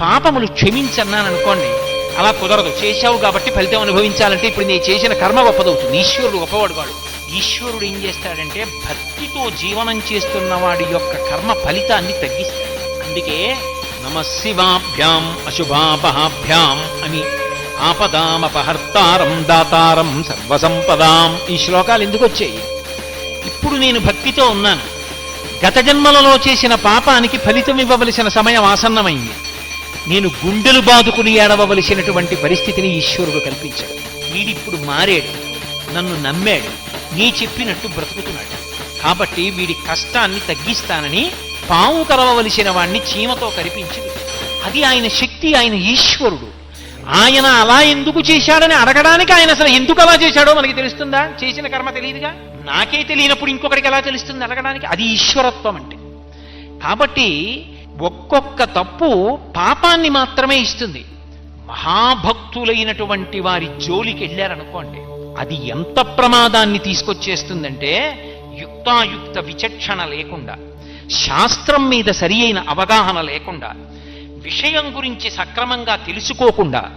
పాపములు క్షమించన్నాను అనుకోండి అలా కుదరదు. చేశావు కాబట్టి ఫలితం అనుభవించాలంటే ఇప్పుడు నీ చేసిన కర్మ గొప్పదవుతుంది. ఈశ్వరుడు గొప్పవాడు కాడు. ఈశ్వరుడు ఏం చేస్తాడంటే భక్తితో జీవనం చేస్తున్న వాడి యొక్క కర్మ ఫలితాన్ని తగ్గిస్తాడు. అందుకే నమ శివాభ్యాం అశుభాపహాభ్యాం అని ఆపదామపహర్తారం దాతారం సర్వసంపదాం ఈ శ్లోకాలు ఎందుకు వచ్చాయి? ఇప్పుడు నేను భక్తితో ఉన్నాను. గత జన్మలలో చేసిన పాపానికి ఫలితం ఇవ్వవలసిన సమయం ఆసన్నమైంది. నేను గుండెలు బాదుకుని ఏడవవలసినటువంటి పరిస్థితిని ఈశ్వరుడు కల్పించాడు. వీడిప్పుడు మారాడు. నన్ను నమ్మాడు. నీ చెప్పినట్టు బ్రతుకుతున్నాడు. కాబట్టి వీడి కష్టాన్ని తగ్గిస్తానని పాము కరవవలసిన వాణ్ణి చీమతో కరిపించింది అది ఆయన శక్తి ఆయన ఈశ్వరుడు. ఆయన అలా ఎందుకు చేశాడని అడగడానికి ఆయన అసలు ఎందుకు అలా చేశాడో మనకి తెలుస్తుందా? చేసిన కర్మ తెలియదుగా? నాకే తెలియనప్పుడు ఇంకొకరికి ఎలా తెలుస్తుంది అడగడానికి? అది ఈశ్వరత్వం అంటే. కాబట్టి ఒక్కొక్క తప్పు పాపాన్ని మాత్రమే ఇస్తుంది. మహాభక్తులైనటువంటి వారి జోలికి వెళ్ళారనుకోండి అది ఎంత ప్రమాదాన్ని తీసుకొచ్చేస్తుందంటే యుక్తాయుక్త విచక్షణ లేకుండా శాస్త్రం మీద సరి అయిన అవగాహన లేకుండా విషయం గురించి సక్రమంగా తెలుసుకోకుండా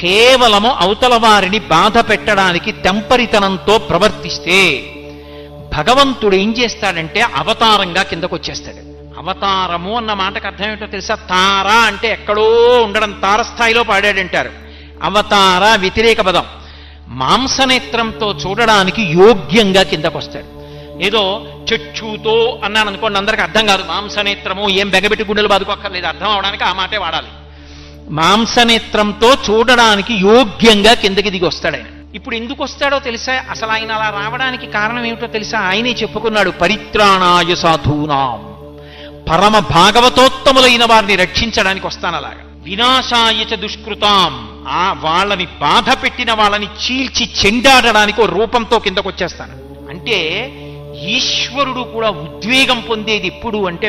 కేవలము అవతల వారిని బాధ పెట్టడానికి తెంపరితనంతో ప్రవర్తిస్తే భగవంతుడు ఏం చేస్తాడంటే అవతారంగా కిందకొచ్చేస్తాడు. అవతారము అన్న మాటకు అర్థం ఏమిటో తెలుసా? తార అంటే ఎక్కడో ఉండడం. తారస్థాయిలో పాడాడంటారు అవతార వ్యతిరేక పదం. మాంసనేత్రంతో చూడడానికి యోగ్యంగా కిందకొస్తాడు ఏదో చచ్చుతో అన్నాను అనుకోండి అందరికి అర్థం కాదు. మాంసనేత్రము ఏం బెగబెట్టి గుండెలు బాదుకోక్కర్లేదు. అర్థం అవడానికి ఆ మాటే వాడాలి. మాంసనేత్రంతో చూడడానికి యోగ్యంగా కిందకి దిగి వస్తాడు ఆయన. ఇప్పుడు ఎందుకు వస్తాడో తెలుసా? అసలు ఆయన అలా రావడానికి కారణం ఏమిటో తెలుసా? ఆయనే చెప్పుకున్నాడు పరిత్రాణాయ సాధూనాం. పరమ భాగవతోత్తములైన వారిని రక్షించడానికి వస్తాను అలాగా. వినాశాయచ దుష్కృతాం. ఆ వాళ్ళని బాధ పెట్టిన వాళ్ళని చీల్చి చెండాడడానికి రూపంతో కిందకొచ్చేస్తాను. అంటే ఈశ్వరుడు కూడా ఉద్వేగం పొందేది ఎప్పుడు అంటే